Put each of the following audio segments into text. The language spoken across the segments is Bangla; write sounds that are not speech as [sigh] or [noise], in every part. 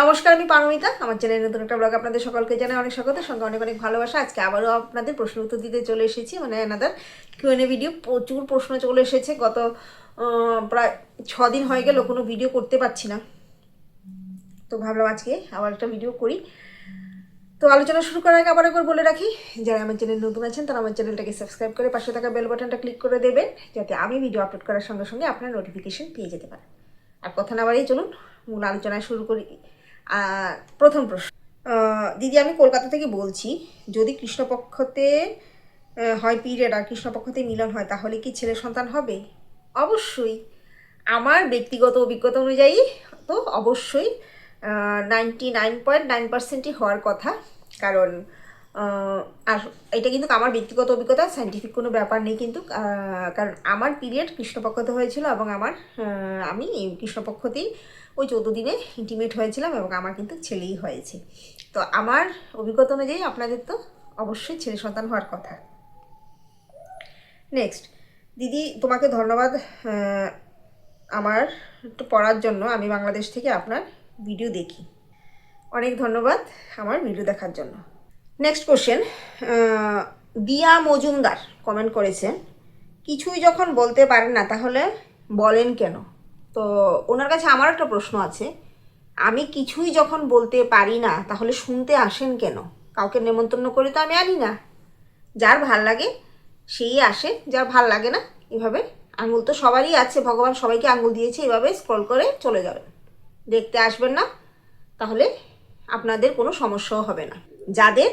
নমস্কার, আমি পারমিতা। আমার চ্যানেল নতুন একটা ব্লগ আপনাদের সকলকে জানাই অনেক স্বাগত। সঙ্গে অনেক অনেক ভালোবাসা। আজকে আবারও আপনাদের প্রশ্ন উত্তর দিতে চলে এসেছি মানে এনাদার কিউএনএ ভিডিও প্রচুর প্রশ্ন চলে এসেছে। গত প্রায় ছ দিন হয়ে গেল কোনো ভিডিও করতে পারছি না। তো ভাবলাম আজকে আবার একটা ভিডিও করি। তো আলোচনা শুরু করার আগে আবার একবার বলে রাখি, যারা আমার চ্যানেল নতুন আছেন, তারা আমার চ্যানেলটাকে সাবস্ক্রাইব করে পাশে থাকা বেল বাটনটা ক্লিক করে দেবেন, যাতে আমি ভিডিও আপলোড করার সঙ্গে সঙ্গে আপনার নোটিফিকেশন পেয়ে যেতে পারেন আর কথা না বাড়িয়ে চলুন, মূল আলোচনা শুরু করি। প্রথম প্রশ্ন। দিদি, আমি কলকাতা থেকে বলছি, যদি কৃষ্ণপক্ষতে হয় পিরিয়ড আর কৃষ্ণপক্ষতে মিলন হয়, তাহলে কি ছেলে সন্তান হবে? অবশ্যই। আমার ব্যক্তিগত অভিজ্ঞতা অনুযায়ী তো অবশ্যই নাইনটি নাইন পয়েন্ট নাইন পার্সেন্টই হওয়ার কথা। কারণ আর এটা কিন্তু আমার ব্যক্তিগত অভিজ্ঞতা সাইন্টিফিক কোনো ব্যাপার নেই কিন্তু কারণ আমার পিরিয়ড কৃষ্ণপক্ষতে হয়েছিল এবং আমার আমি কৃষ্ণপক্ষতেই ওই চৌদ্দ দিনে ইন্টিমেট হয়েছিলাম এবং আমার কিন্তু ছেলেই হয়েছে। তো আমার অভিজ্ঞতা অনুযায়ী আপনাদের তো অবশ্যই ছেলে সন্তান হওয়ার কথা। নেক্সট দিদি তোমাকে ধন্যবাদ আমার পড়ার জন্য। আমি বাংলাদেশ থেকে আপনার ভিডিও দেখি। অনেক ধন্যবাদ আমার ভিডিও দেখার জন্য। নেক্সট কোশ্চেন দিয়া মজুমদার কমেন্ট করেছেন কিছুই যখন বলতে পারেন না তাহলে বলেন কেন? তো ওনার কাছে আমার একটা প্রশ্ন আছে। আমি কিছুই যখন বলতে পারি না, তাহলে শুনতে আসেন কেন? কাউকে নেমন্তন্ন করে তো আমি আনি না। যার ভালো লাগে, সেই আসে। যার ভালো লাগে না, এভাবে আঙুল তো সবারই আছে। ভগবান সবাইকে আঙুল দিয়েছে, এভাবে স্ক্রল করে চলে যাবেন। দেখতে আসবেন না, তাহলে আপনাদের কোনো সমস্যাও হবে না। যাদের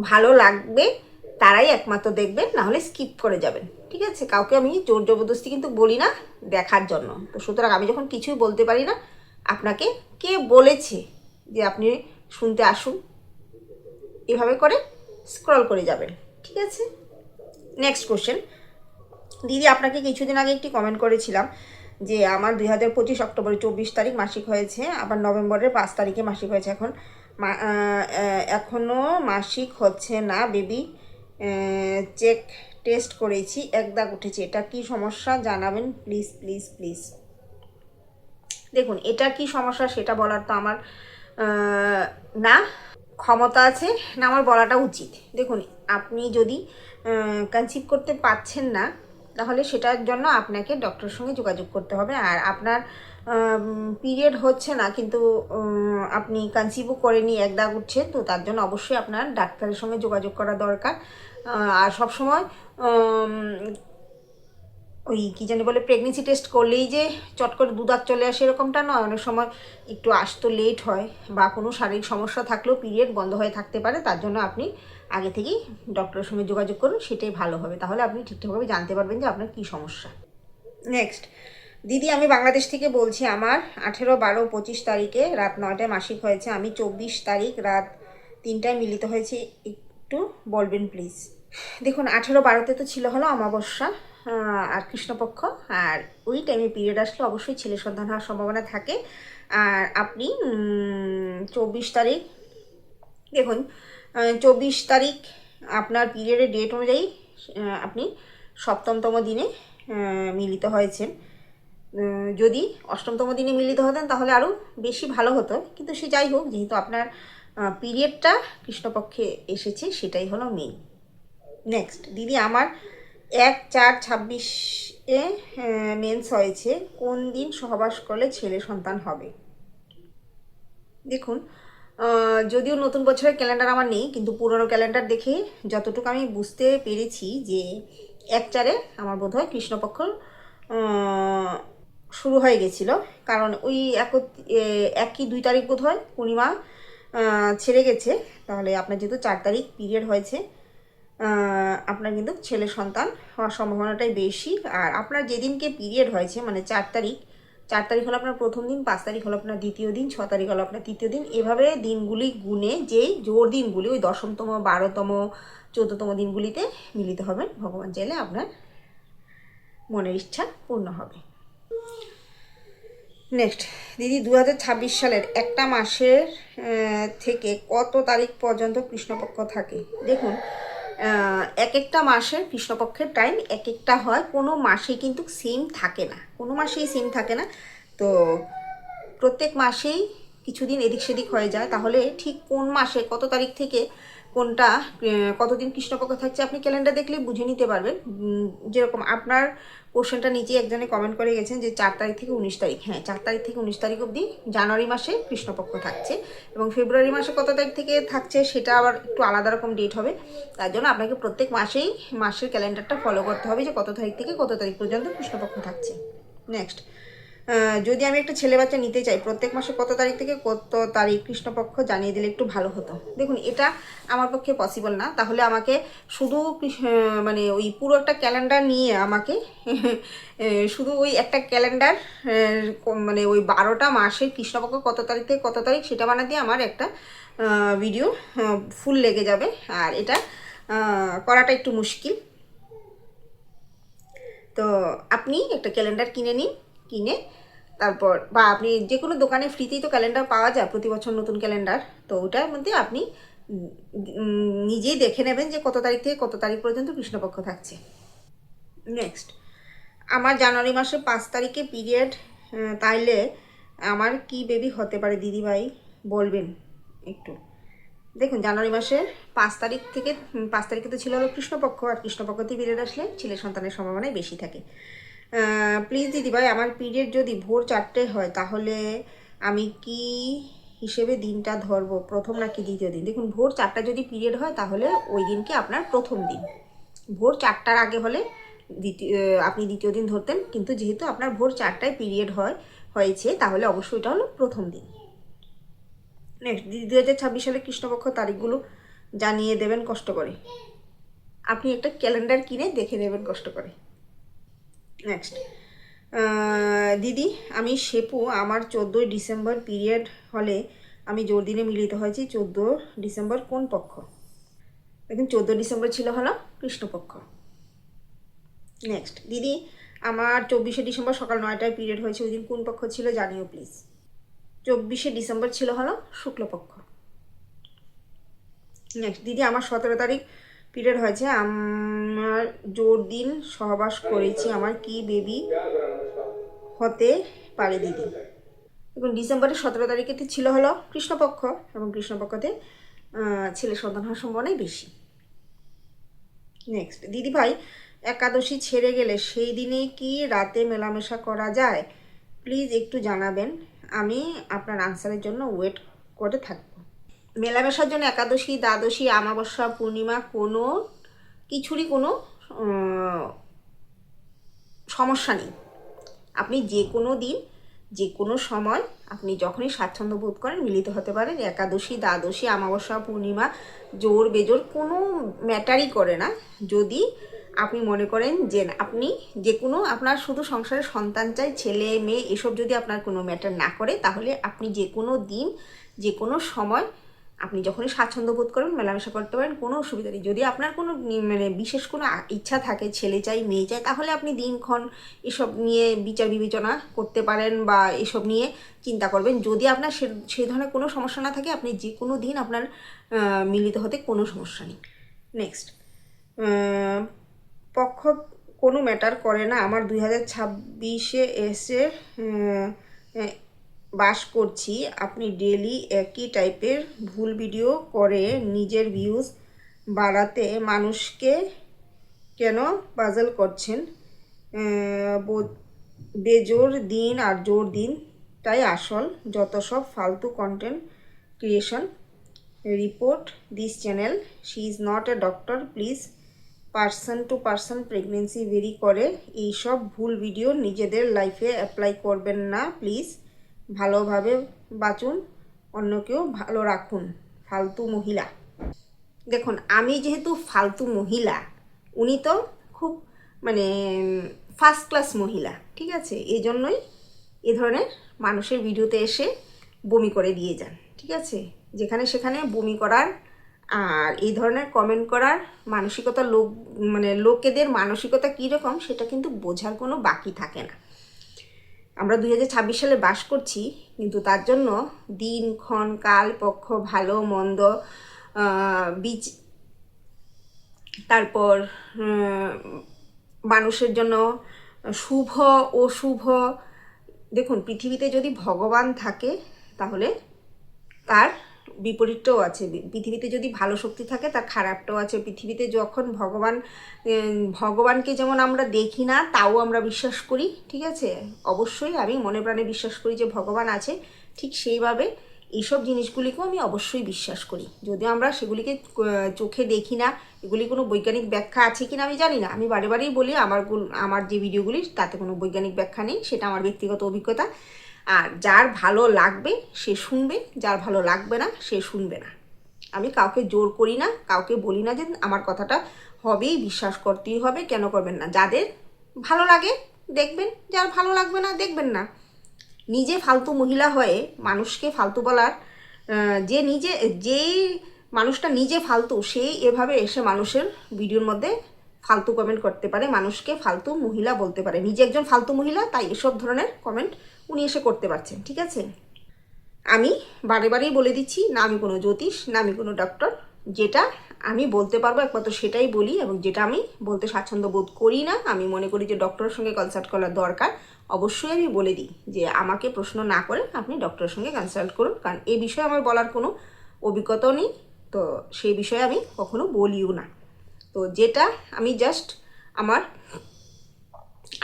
ভালো লাগবে তারাই একমাত্র দেখবেন না হলে স্কিপ করে যাবেন। ঠিক আছে? কাউকে আমি জোর জবরদস্তি কিন্তু বলি না দেখার জন্য। তো সুতরাং আমি যখন কিছুই বলতে পারি না, আপনাকে কে বলেছে যে আপনি শুনতে আসুন? এভাবে করে স্ক্রল করে যাবেন। ঠিক আছে? নেক্সট কোশ্চেন দিদি, আপনাকে কিছুদিন আগে একটি কমেন্ট করেছিলাম যে আমার দুই হাজার পঁচিশ অক্টোবরের চব্বিশ তারিখ মাসিক হয়েছে, আবার নভেম্বরের পাঁচ তারিখে মাসিক হয়েছে। এখন এখনও মাসিক হচ্ছে না বেবি চেক টেস্ট করেছি, এক দাগ উঠেছে। এটা কি সমস্যা? জানাবেন প্লিজ প্লিজ প্লিজ দেখুন, এটা কি সমস্যা সেটা বলার তো আমার না, ক্ষমতা আছে, না আমার বলাটা উচিত। দেখুন, আপনি যদি কনসিভ করতে পারছেন না, তাহলে সেটার জন্য আপনাকে ডক্টরের সঙ্গে যোগাযোগ করতে হবে। আর আপনার পিরিয়ড হচ্ছে না, কিন্তু আপনি কনসিভও করেনি, এক দাগ উঠছে, তো তার জন্য অবশ্যই আপনার ডাক্তারের সঙ্গে যোগাযোগ করা দরকার। আর সব সময় ওই কী জানি বলে প্রেগনেন্সি টেস্ট করলেই যে চট করে দুধাক চলে আসে এরকমটা নয়। অনেক সময় একটু আসতে লেট হয় বা কোনো শারীরিক সমস্যা থাকলেও পিরিয়ড বন্ধ হয়ে থাকতে পারে, তার জন্য আপনি আগে থেকেই ডক্টরের সঙ্গে যোগাযোগ করুন, সেটাই ভালো হবে। তাহলে আপনি ঠিকঠাকভাবে জানতে পারবেন যে আপনার কী সমস্যা। নেক্সট দিদি, আমি বাংলাদেশ থেকে বলছি, আমার আঠেরো, বারো, পঁচিশ তারিখে রাত নয়টায় মাসিক হয়েছে। আমি চব্বিশ তারিখ রাত তিনটায় মিলিত হয়েছি। একটু বলবেন প্লিজ দেখুন, আঠেরো বারোতে তো ছিল হলো অমাবস্যা আর কৃষ্ণপক্ষ, আর ওই টাইমে পিরিয়ড আসলে অবশ্যই ছেলে সন্তান হওয়ার সম্ভাবনা থাকে। আর আপনি চব্বিশ তারিখ, দেখুন চব্বিশ তারিখ আপনার পিরিয়ডের ডেট অনুযায়ী আপনি সপ্তমতম দিনে মিলিত হয়েছেন। যদি অষ্টমতম দিনে মিলিত হতেন তাহলে আরও বেশি ভালো হতো। কিন্তু সে যাই হোক, যেহেতু আপনার পিরিয়ডটা কৃষ্ণপক্ষে এসেছে, সেটাই হলো মেন নেক্সট দিদি, আমার এক চার ছাব্বিশে মেন্স হয়েছে। কোন দিন সহবাস করলে ছেলে সন্তান হবে? দেখুন যদিও নতুন বছরের ক্যালেন্ডার আমার নেই, কিন্তু পুরনো ক্যালেন্ডার দেখে যতটুকু আমি বুঝতে পেরেছি যে এক চারে আমার বোধ হয় কৃষ্ণপক্ষ শুরু হয়ে গেছিল। কারণ ওই এক এক কি দুই তারিখ বোধ হয় পূর্ণিমা ছেড়ে গেছে। তাহলে আপনার যেহেতু চার তারিখ পিরিয়ড হয়েছে আপনার কিন্তু ছেলে সন্তান হওয়ার সম্ভাবনাটাই বেশি। আর আপনার যেদিনকে পিরিয়ড হয়েছে মানে চার তারিখ চার তারিখ হলো আপনার প্রথম দিন, পাঁচ তারিখ হলো আপনার দ্বিতীয় দিন, ছ তারিখ হলো আপনার তৃতীয় দিন। এভাবে দিনগুলি গুনে যেই জোর দিনগুলি, ওই দশমতম, বারোতম, চোদ্দতম দিনগুলিতে মিলিত হবেন, ভগবান চাইলে আপনার মনের ইচ্ছা পূর্ণ হবে। নেক্সট দিদি দু হাজার ছাব্বিশ সালের একটা মাসের থেকে কত তারিখ পর্যন্ত কৃষ্ণপক্ষ থাকে? দেখুন এক একটা মাসের কৃষ্ণপক্ষের টাইম এক একটা হয়। কোনো মাসে কিন্তু সেম থাকে না। কোনো মাসেই সেম থাকে না। তো প্রত্যেক মাসেই কিছুদিন এদিক সেদিক হয়ে যায়। তাহলে ঠিক কোন মাসে, কত তারিখ থেকে কোনটা কতদিন কৃষ্ণপক্ষ থাকছে আপনি ক্যালেন্ডার দেখলে বুঝে নিতে পারবেন। যেরকম আপনার কোশ্চেনটা নিচে একজনে কমেন্ট করে গেছেন যে চার তারিখ থেকে উনিশ তারিখ। হ্যাঁ চার তারিখ থেকে উনিশ তারিখ অবধি জানুয়ারি মাসে কৃষ্ণপক্ষ থাকছে এবং ফেব্রুয়ারি মাসে কত তারিখ থেকে থাকছে সেটা আবার একটু আলাদা রকম ডেট হবে। তার জন্য আপনাকে প্রত্যেক মাসেই মাসের ক্যালেন্ডারটা ফলো করতে হবে যে কত তারিখ থেকে কত তারিখ পর্যন্ত কৃষ্ণপক্ষ থাকছে। নেক্সট যদি আমি একটা ছেলে বাচ্চা নিতে চাই, প্রত্যেক মাসে কত তারিখ থেকে কত তারিখ কৃষ্ণপক্ষ জানিয়ে দিলে একটু ভালো হতো? দেখুন, এটা আমার পক্ষে পসিবল না। তাহলে আমাকে শুধু মানে ওই পুরো একটা ক্যালেন্ডার নিয়ে আমাকে [laughs] শুধু ওই একটা ক্যালেন্ডার মানে ওই বারোটা মাসের কৃষ্ণপক্ষ কত তারিখ থেকে কত তারিখ সেটা বানাতে আমার একটা ভিডিও ফুল লেগে যাবে। আর এটা করাটা একটু মুশকিল। তো আপনি একটা ক্যালেন্ডার কিনে নিন। কিনে। তারপর বা আপনি যে কোনো দোকানে ফ্রিতেই তো ক্যালেন্ডার পাওয়া যায়, প্রতি বছর নতুন ক্যালেন্ডার তো ওটার মধ্যে আপনি নিজেই দেখে নেবেন যে কত তারিখ থেকে কত তারিখ পর্যন্ত কৃষ্ণপক্ষ থাকছে। নেক্সট আমার জানুয়ারি মাসের পাঁচ তারিখে পিরিয়ড তাইলে আমার কি বেবি হতে পারে দিদিভাই বলবেন একটু। দেখুন, জানুয়ারি মাসের পাঁচ তারিখ থেকে পাঁচ তারিখে তো ছিল হলো কৃষ্ণপক্ষ, আর কৃষ্ণপক্ষতে পিরিয়ড আসলে ছেলে সন্তানের সম্ভাবনাই বেশি থাকে। প্লিজ দিদিভাই আমার পিরিয়ড যদি ভোর চারটে হয়, তাহলে আমি কি হিসেবে দিনটা ধরবো? প্রথম নাকি দ্বিতীয় দিন? দেখুন, ভোর চারটা যদি পিরিয়ড হয়, তাহলে ওই দিনকে আপনার প্রথম দিন। ভোর চারটার আগে হলে দ্বিতীয় আপনি দ্বিতীয় দিন ধরতেন, কিন্তু যেহেতু আপনার ভোর চারটায় পিরিয়ড হয়, হয়েছে, তাহলে অবশ্যই এটা হলো প্রথম দিন। নেক্সট দু হাজার ছাব্বিশ সালে কৃষ্ণপক্ষ তারিখগুলো জানিয়ে দেবেন কষ্ট করে। আপনি একটা ক্যালেন্ডার কিনে দেখে নেবেন কষ্ট করে। নেক্সট দিদি, আমি শেপু, আমার চোদ্দোই ডিসেম্বর পিরিয়ড হলে আমি জোর দিনে মিলিত হয়েছি। চোদ্দ ডিসেম্বর কোন পক্ষ? দেখুন চোদ্দ ডিসেম্বর ছিল হলো কৃষ্ণপক্ষ। নেক্সট দিদি, আমার চব্বিশে ডিসেম্বর সকাল নয়টায় পিরিয়ড হয়েছে, ওই দিন কোন পক্ষ ছিল জানিও প্লিজ চব্বিশে ডিসেম্বর ছিল হলো শুক্লপক্ষ। নেক্সট দিদি, আমার সতেরো তারিখ পিরিয়ড হয়েছে, আমার জোর দিন সহবাস করেছি আমার কি বেবি হতে পারে দিদি। দেখুন, ডিসেম্বরের সতেরো তারিখে তো ছিল হলো কৃষ্ণপক্ষ এবং কৃষ্ণপক্ষতে ছেলে সন্তান হওয়ার সম্ভাবনাই বেশি। নেক্সট দিদি ভাই, একাদশী ছেড়ে গেলে সেই দিনে কি রাতে মেলামেশা করা যায়? প্লিজ একটু জানাবেন। আমি আপনার আনসারের জন্য ওয়েট করে থাকব। মেলামেশার জন্য একাদশী, দ্বাদশী আমাবস্যা পূর্ণিমা কোনো কিছুরই কোনো সমস্যা নেই। আপনি যে কোনো দিন, যে কোনো সময় আপনি যখনই স্বাচ্ছন্দ্য বোধ করেন, মিলিত হতে পারেন। একাদশী, দ্বাদশী আমাবস্যা পূর্ণিমা জোর বেজোর কোনো ম্যাটারই করে না। যদি আপনি মনে করেন যে আপনি যে কোনো আপনার শুধু সংসারে সন্তান চাই, ছেলে, মেয়ে, এসব যদি আপনার কোনো ম্যাটার না করে, তাহলে আপনি যে কোনো দিন, যে কোনো সময় আপনি যখনই স্বাচ্ছন্দ্য বোধ করেন, মেলামেশা করতে পারেন, কোনো অসুবিধা নেই। যদি আপনার কোনো মানে বিশেষ কোনো ইচ্ছা থাকে, ছেলে চাই, মেয়ে চাই, তাহলে আপনি দিনক্ষণ এসব নিয়ে বিচার বিবেচনা করতে পারেন বা এসব নিয়ে চিন্তা করবেন। যদি আপনার সে সেই ধরনের কোনো সমস্যা না থাকে, আপনি যে কোনো দিন আপনার মিলিত হতে কোনো সমস্যা নেই। নেক্সট পক্ষ কোনো ম্যাটার করে না। আমার দুই হাজার ছাব্বিশে এসে বাস করছি, আপনি ডেলি একই টাইপের ভুল ভিডিও করে নিজের ভিউজ বাড়াতে মানুষকে কেন পাজল করছেন? বেজোর দিন আর জোর দিন তাই আসল, যত সব ফালতু content creation report this channel she is not a doctor please person to person pregnancy very করে, এইসব ভুল ভিডিও নিজেদের লাইফে অ্যাপ্লাই করবেন না প্লিজ ভালোভাবে বাঁচুন, অন্যকেও ভালো রাখুন। ফালতু মহিলা। দেখুন, আমি যেহেতু ফালতু মহিলা, উনি তো খুব মানে ফার্স্ট ক্লাস মহিলা, ঠিক আছে? এই জন্যই এ ধরনের মানুষের ভিডিওতে এসে বমি করে দিয়ে যান, ঠিক আছে? যেখানে সেখানে বমি করার আর এই ধরনের কমেন্ট করার মানসিকতা লোক মানে লোকেদের মানসিকতা কীরকম, সেটা কিন্তু বোঝার কোনো বাকি থাকে না। আমরা দুই হাজার ছাব্বিশ সালে বাস করছি, কিন্তু তার জন্য দিন, ক্ষণ, কাল, পক্ষ, ভালো, মন্দ বীজ, তারপর মানুষের জন্য শুভ, অশুভ। দেখুন, পৃথিবীতে যদি ভগবান থাকে, তাহলে তার বিপরীতটাও আছে। পৃথিবীতে যদি ভালো শক্তি থাকে, তার খারাপটাও আছে। পৃথিবীতে যখন ভগবান ভগবানকে যেমন আমরা দেখি না, তাও আমরা বিশ্বাস করি, ঠিক আছে? অবশ্যই আমি মনে প্রাণে বিশ্বাস করি যে ভগবান আছে। ঠিক সেইভাবে এইসব জিনিসগুলিকেও আমি অবশ্যই বিশ্বাস করি। যদিও আমরা সেগুলিকে চোখে দেখি না, এগুলি কোনো বৈজ্ঞানিক ব্যাখ্যা আছে কিনা আমি জানি না। আমি বারে বারেই বলি, আমার আমার যে ভিডিওগুলি, তাতে কোনো বৈজ্ঞানিক ব্যাখ্যা নেই, সেটা আমার ব্যক্তিগত অভিজ্ঞতা। আর যার ভালো লাগবে, সে শুনবে। যার ভালো লাগবে না, সে শুনবে না। আমি কাউকে জোর করি না, কাউকে বলি না যে আমার কথাটা হবেই, বিশ্বাস করতেই হবে, কেন করবেন না। যাদের ভালো লাগে, দেখবেন। যার ভালো লাগবে না, দেখবেন না। নিজে ফালতু মহিলা হয়ে মানুষকে ফালতু বলার যে নিজে যেই মানুষটা নিজে ফালতু সেই এভাবে এসে মানুষের ভিডিওর মধ্যে ফালতু কমেন্ট করতে পারে, মানুষকে ফালতু মহিলা বলতে পারে। নিজে একজন ফালতু মহিলা, তাই এসব ধরনের কমেন্ট উনি এসে করতে পারছেন, ঠিক আছে? আমি বারে বারেই বলে দিচ্ছি, না আমি কোনো জ্যোতিষ, না আমি কোনো ডক্টর, যেটা আমি বলতে পারব, একমাত্র সেটাই বলি এবং যেটা আমি বলতে স্বাচ্ছন্দ্য বোধ করি না, আমি মনে করি যে ডক্টরের সঙ্গে কনসাল্ট করার দরকার, অবশ্যই আমি বলে দিই যে আমাকে প্রশ্ন না করে আপনি ডক্টরের সঙ্গে কনসাল্ট করুন, কারণ এই বিষয়ে আমার বলার কোনো অভিজ্ঞতাও নেই, তো সেই বিষয়ে আমি কখনো বলিও না। তো যেটা আমি জাস্ট আমার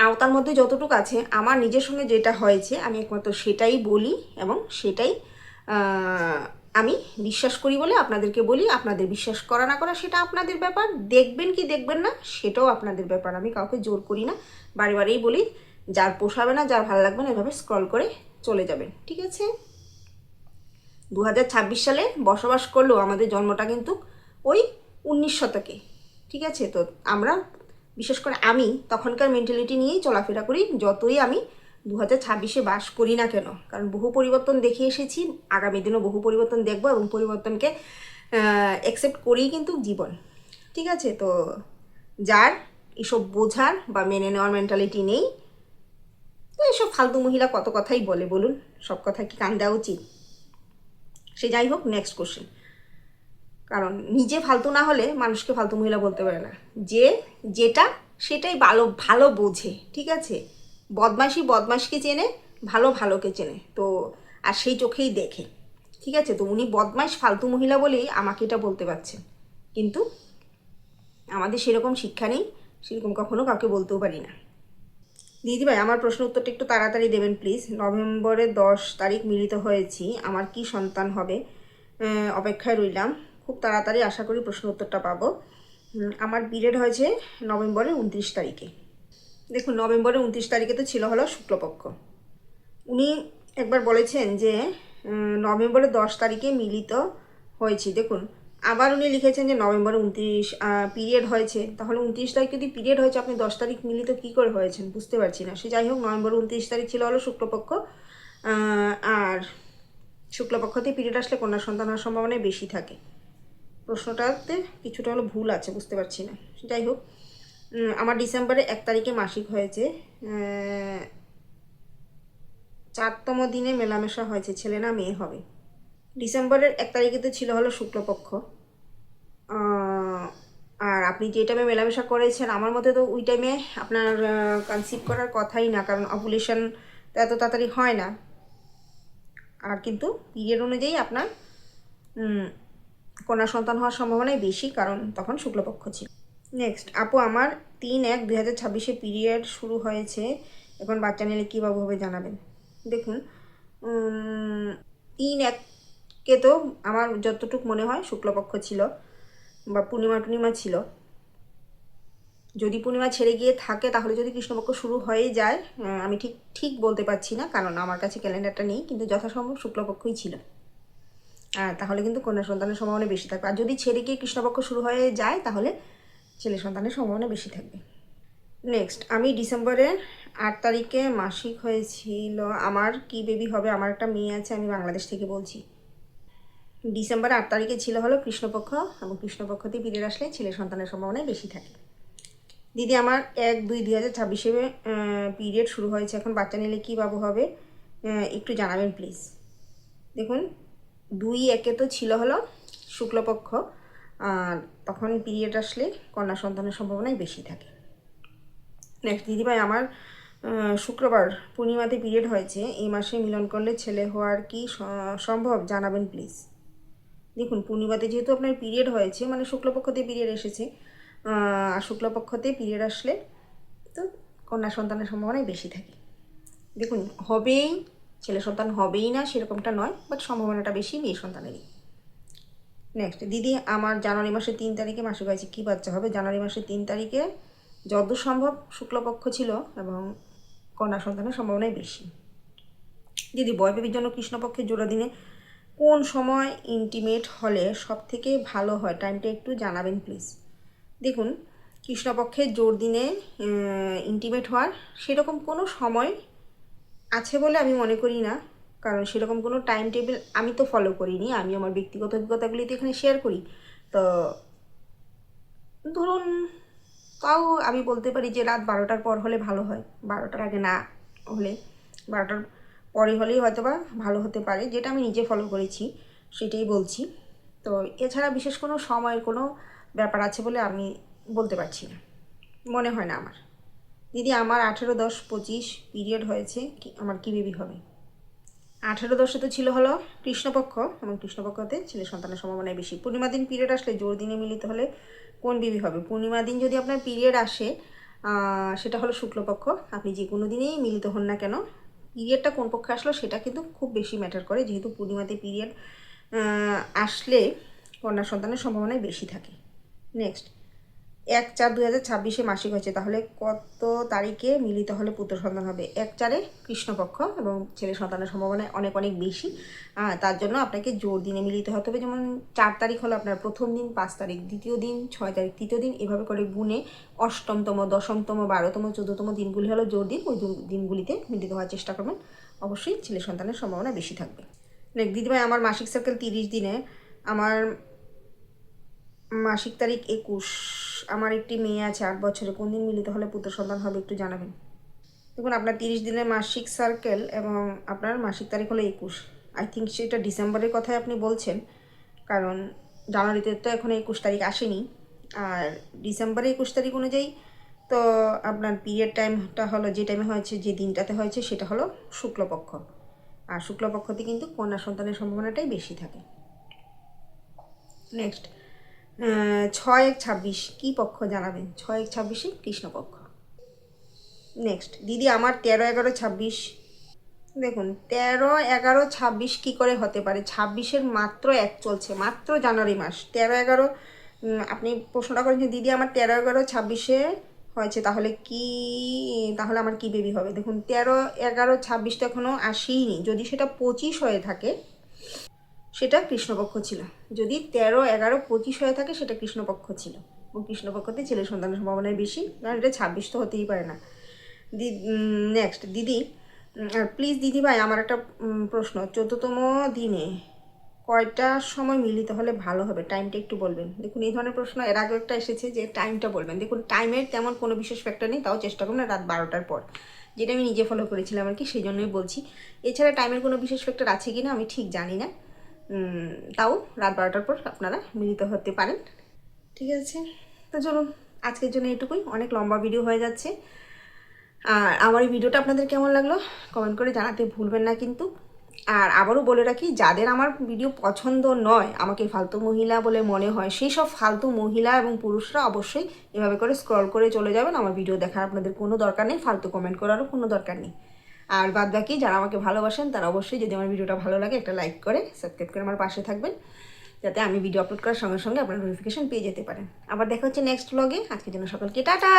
আওতার মধ্যে যতটুকু আছে, আমার নিজের সঙ্গে যেটা হয়েছে, আমি একমাত্র সেটাই বলি এবং সেটাই আমি বিশ্বাস করি বলে আপনাদেরকে বলি। আপনাদের বিশ্বাস করা না করা সেটা আপনাদের ব্যাপার। দেখবেন কি দেখবেন না, সেটাও আপনাদের ব্যাপার। আমি কাউকে জোর করি না। বারে বারেই বলি, যার পোষাবে না, যার ভালো লাগবে না, এভাবে স্ক্রল করে চলে যাবেন। ঠিক আছে? দু হাজার ছাব্বিশ সালে বসবাস করলেও আমাদের জন্মটা কিন্তু ওই উনিশ শতকে। ঠিক আছে? তো আমরা বিশেষ করে আমি তখনকার মেন্টালিটি নিয়েই চলাফেরা করি, যতই আমি দু হাজার ছাব্বিশে বাস করি না কেন। কারণ বহু পরিবর্তন দেখে এসেছি, আগামী দিনও বহু পরিবর্তন দেখব এবং পরিবর্তনকে অ্যাকসেপ্ট করেই কিন্তু জীবন। ঠিক আছে? তো যার এসব বোঝার বা মেনে নেওয়ার মেন্টালিটি নেই, তো এসব ফালতু মহিলা কত কথাই বলে, বলুন? সব কথা কি কান দেওয়া উচিত? সে যাই হোক নেক্সট কোশ্চেন কারণ নিজে ফালতু না হলে মানুষকে ফালতু মহিলা বলতে পারে না। যে যেটা সেটাই ভালো ভালো বোঝে, ঠিক আছে? বদমাশি বদমাশকে চেনে, ভালো ভালোকে চেনে। তো, আর সেই চোখেই দেখে, ঠিক আছে? তো উনি বদমাশ, ফালতু মহিলা বলেই আমাকে এটা বলতে পারছেন। কিন্তু আমাদের সেরকম শিক্ষা নেই, সেরকম কখনো কাউকে বলতেও পারি না। দিদিভাই আমার প্রশ্ন উত্তরটা একটু তাড়াতাড়ি দেবেন, প্লিজ। নভেম্বরের দশ তারিখ মিলিত হয়েছি, আমার কি সন্তান হবে? অপেক্ষায় রইলাম। খুব তাড়াতাড়ি আশা করি প্রশ্ন উত্তরটা পাবো। আমার পিরিয়ড হয়েছে নভেম্বরের উনত্রিশ তারিখে। দেখুন, নভেম্বরের উনত্রিশ তারিখে তো ছিল হলো শুক্লপক্ষ। উনি একবার বলেছেন যে নভেম্বরের দশ তারিখে মিলিত হয়েছি। দেখুন, আবার উনি লিখেছেন যে নভেম্বরে উনত্রিশ পিরিয়ড হয়েছে। তাহলে উনত্রিশ তারিখ যদি পিরিয়ড হয়েছে, আপনি দশ তারিখ মিলিত কী করে হয়েছেন? বুঝতে পারছি না। সে যাই হোক নভেম্বর উনত্রিশ তারিখ ছিল হলো শুক্লপক্ষ। আর শুক্লপক্ষতে পিরিয়ড আসলে কন্যা সন্তান হওয়ার সম্ভাবনা বেশি থাকে। প্রশ্নটাতে কিছুটা হলো ভুল আছে, বুঝতে পারছি না। যাই হোক আমার ডিসেম্বরে এক তারিখে মাসিক হয়েছে চারতম দিনে মেলামেশা হয়েছে, ছেলে না মেয়ে হবে। ডিসেম্বরের এক তারিখে তো ছিল হলো শুক্লপক্ষ। আর আপনি যে টাইমে মেলামেশা করেছেন, আমার মতে তো ওই টাইমে আপনার কনসিভ করার কথাই না, কারণ অপুলেশন এত তাড়াতাড়ি হয় না। আর কিন্তু পিরিয়ড অনুযায়ী আপনার কন্যা সন্তান হওয়ার সম্ভাবনাই বেশি, কারণ তখন শুক্লপক্ষ ছিল। নেক্সট আপু, আমার তিন এক দুই হাজার ছাব্বিশে পিরিয়ড শুরু হয়েছে। এখন বাচ্চা নিলে কীভাবে হবে জানাবেন। দেখুন তিন এককে তো আমার যতটুকু মনে হয় শুক্লপক্ষ ছিল বা পূর্ণিমা টূর্ণিমা ছিল। যদি পূর্ণিমা ছেড়ে গিয়ে থাকে, তাহলে যদি কৃষ্ণপক্ষ শুরু হয়ে যায় আমি ঠিক ঠিক বলতে পারছি না, কারণ আমার কাছে ক্যালেন্ডারটা নেই, কিন্তু যথাসম্ভব শুক্লপক্ষই ছিল। তাহলে কিন্তু কন্যা সন্তানের সম্ভাবনা বেশি থাকবে। আর যদি ছেড়ে গিয়ে কৃষ্ণপক্ষ শুরু হয়ে যায়, তাহলে ছেলে সন্তানের সম্ভাবনা বেশি থাকবে। নেক্সট আমি ডিসেম্বরের আট তারিখে মাসিক হয়েছিল। আমার কি বেবি হবে? আমার একটা মেয়ে আছে, আমি বাংলাদেশ থেকে বলছি। ডিসেম্বর আট তারিখে ছিল হলো কৃষ্ণপক্ষ, এবং কৃষ্ণপক্ষ কৃষ্ণপক্ষতে পিরিয়ড আসলে ছেলে সন্তানের সম্ভাবনাই বেশি থাকে। দিদি, আমার এক দুই দুই হাজার ছাব্বিশে পিরিয়ড শুরু হয়েছে। এখন বাচ্চা নিলে কী বাবু হবে? একটু জানাবেন প্লিজ দেখুন দুই একে তো ছিল হলো শুক্লপক্ষ, আর তখন পিরিয়ড আসলে কন্যা সন্তানের সম্ভাবনাই বেশি থাকে। নেক্সট দিদিভাই, আমার শুক্রবার পূর্ণিমাতে পিরিয়ড হয়েছে, এই মাসে মিলন করলে ছেলে হওয়ার কি সম্ভব? জানাবেন প্লিজ দেখুন, পূর্ণিমাতে যেহেতু আপনার পিরিয়ড হয়েছে মানে শুক্লপক্ষতে পিরিয়ড এসেছে আর শুক্লপক্ষতে পিরিয়ড আসলে তো কন্যা সন্তানের সম্ভাবনাই বেশি থাকে। দেখুন, হবেই ছেলে সন্তান হবেই না সেরকমটা নয় বাট সম্ভাবনাটা বেশি মেয়ে সন্তানেরই। নেক্সট দিদি, আমার জানুয়ারি মাসের তিন তারিখে মাসিক হয়েছে কী বাচ্চা হবে? জানুয়ারি মাসের তিন তারিখে যতদূর সম্ভব শুক্লপক্ষ ছিল এবং কন্যা সন্তানের সম্ভাবনাই বেশি। দিদি, বয় বেবির জন্য কৃষ্ণপক্ষের জোড়া দিনে কোন সময় ইন্টিমেট হলে সব থেকে ভালো হয়? টাইমটা একটু জানাবেন প্লিজ দেখুন, কৃষ্ণপক্ষের জোর দিনে ইন্টিমেট হওয়ার সেরকম কোনো সময় আছে বলে আমি মনে করি না। কারণ সেরকম কোনো টাইম টেবিল আমি তো ফলো করিনি। আমি আমার ব্যক্তিগত অভিজ্ঞতাগুলি তো এখানে শেয়ার করি। তো ধরুন, তাও আমি বলতে পারি যে রাত বারোটার পর হলে ভালো হয়। বারোটার আগে না হলে, বারোটার পরে হলেই হয়তো বা ভালো হতে পারে। যেটা আমি নিজে ফলো করেছি, সেটাই বলছি। তো এছাড়া বিশেষ কোনো সময়ের কোনো ব্যাপার আছে বলে আমি বলতে পারছি না। মনে হয় না আমার। দিদি, আমার আঠেরো দশ পঁচিশ পিরিয়ড হয়েছে, কি, আমার কি বেবি হবে? আঠেরো দশে তো ছিল হলো কৃষ্ণপক্ষ, এবং কৃষ্ণপক্ষতে ছেলে সন্তানের সম্ভাবনায় বেশি। পূর্ণিমা দিন পিরিয়ড আসলে জোর দিনে মিলিত হলে কোন বিবি হবে? পূর্ণিমা দিন যদি আপনার পিরিয়ড আসে সেটা হলো শুক্লপক্ষ। আপনি যে কোনো দিনেই মিলিত হন না কেন পিরিয়ডটা কোন পক্ষে আসলো সেটা কিন্তু খুব বেশি ম্যাটার করে, যেহেতু পূর্ণিমাতে পিরিয়ড আসলে কন্যা সন্তানের সম্ভাবনাই বেশি থাকে। নেক্সট এক চার দু হাজার ছাব্বিশে মাসিক হয়েছে। তাহলে কত তারিখে মিলিত হলে পুত্র সন্তান হবে? এক চারে কৃষ্ণপক্ষ এবং ছেলে সন্তানের সম্ভাবনা অনেক অনেক বেশি। তার জন্য আপনাকে জোর দিনে মিলিত হতে হবে। যেমন চার তারিখ হলো আপনার প্রথম দিন, পাঁচ তারিখ দ্বিতীয় দিন, ছয় তারিখ তৃতীয় দিন। এভাবে করে গুণে অষ্টমতম, দশমতম, বারোতম, চোদ্দতম দিনগুলি হলো জোর দিন। ওই দিন- দিনগুলিতে মিলিত হওয়ার চেষ্টা করবেন। অবশ্যই ছেলে সন্তানের সম্ভাবনা বেশি থাকবে। দিদিভাই, আমার মাসিক সার্কেল তিরিশ দিনে। আমার মাসিক তারিখ একুশ। আমার একটি মেয়ে আছে, আট বছরে কোন দিন মিলিত হলে পুত্র সন্তান হবে একটু জানাবেন। দেখুন, আপনার তিরিশ দিনের মাসিক সার্কেল এবং আপনার মাসিক তারিখ হলো একুশ। আই থিঙ্ক সেটা ডিসেম্বরের কথাই আপনি বলছেন, কারণ জানুয়ারিতে তো এখন একুশ তারিখ আসেনি। আর ডিসেম্বরে একুশ তারিখ অনুযায়ী তো আপনার পিরিয়ড টাইমটা হলো, যে টাইমে হয়েছে, যে দিনটাতে হয়েছে, সেটা হলো শুক্লপক্ষ। আর শুক্লপক্ষতে কিন্তু কন্যা সন্তানের সম্ভাবনাটাই বেশি থাকে। নেক্সট ছয় এক ছাব্বিশ, কী পক্ষ জানাবেন? ছয় এক ছাব্বিশে কৃষ্ণপক্ষ নেক্সট দিদি, আমার তেরো এগারো ছাব্বিশ। দেখুন, তেরো এগারো ছাব্বিশ কী করে হতে পারে? ছাব্বিশের মাত্র এক চলছে, মাত্র জানুয়ারি মাস। তেরো এগারো আপনি প্রশ্নটা করেন যে, দিদি, আমার তেরো এগারো ছাব্বিশে হয়েছে, তাহলে কি, তাহলে আমার কি বেবি হবে? দেখুন, তেরো এগারো ছাব্বিশ তো এখনও আসেইনি যদি সেটা পঁচিশ হয়ে থাকে সেটা কৃষ্ণপক্ষ ছিল। যদি তেরো, এগারো, পঁচিশ হয়ে থাকে, সেটা কৃষ্ণপক্ষ ছিল। এবং কৃষ্ণপক্ষতে ছেলে সন্তানের সম্ভাবনায় বেশি। কারণ এটা ছাব্বিশ তো হতেই পারে না। দি নেক্সট দিদি। প্লিজ দিদি ভাই, আমার একটা প্রশ্ন। চোদ্দতম দিনে কয়টার সময় মিলিত হলে ভালো হবে? টাইমটা একটু বলবেন। দেখুন, এই ধরনের প্রশ্ন এর আগেও একটা এসেছে যে টাইমটা বলবেন। দেখুন টাইমের তেমন কোনো বিশেষ ফ্যাক্টর নেই। তাও চেষ্টা করুন রাত বারোটার পর। যেটা আমি নিজে ফলো করেছিলাম আর কি, সেই জন্যই বলছি। এছাড়া টাইমের কোনো বিশেষ ফ্যাক্টর আছে কি না আমি ঠিক জানি না। তাও রাত বারোটার পর আপনারা মিলিত হতে পারেন। ঠিক আছে? তো চলুন, আজকের জন্য এটুকুই অনেক লম্বা ভিডিও হয়ে যাচ্ছে। আর আমার এই ভিডিওটা আপনাদের কেমন লাগল? কমেন্ট করে জানাতে ভুলবেন না কিন্তু। আর আবারও বলে রাখি, যাদের আমার ভিডিও পছন্দ নয়, আমাকে ফালতু মহিলা বলে মনে হয়, সেই সব ফালতু মহিলা এবং পুরুষরা অবশ্যই এভাবে করে স্ক্রল করে চলে যাবেন। আমার ভিডিও দেখার আপনাদের কোনো দরকার নেই, ফালতু কমেন্ট করারও কোনো দরকার নেই। আর বাদ বাকি যারা আমাকে ভালোবাসেন, তারা অবশ্যই যদি আমার ভিডিওটা ভালো লাগে, একটা লাইক করে সাবস্ক্রাইব করে আমার পাশে থাকবেন, যাতে আমি ভিডিও আপলোড করার সঙ্গে সঙ্গে আপনার নোটিফিকেশন পেয়ে যেতে পারেন। আবার দেখা হচ্ছে নেক্সট ব্লগে আজকের জন্য সকলকে টাটা!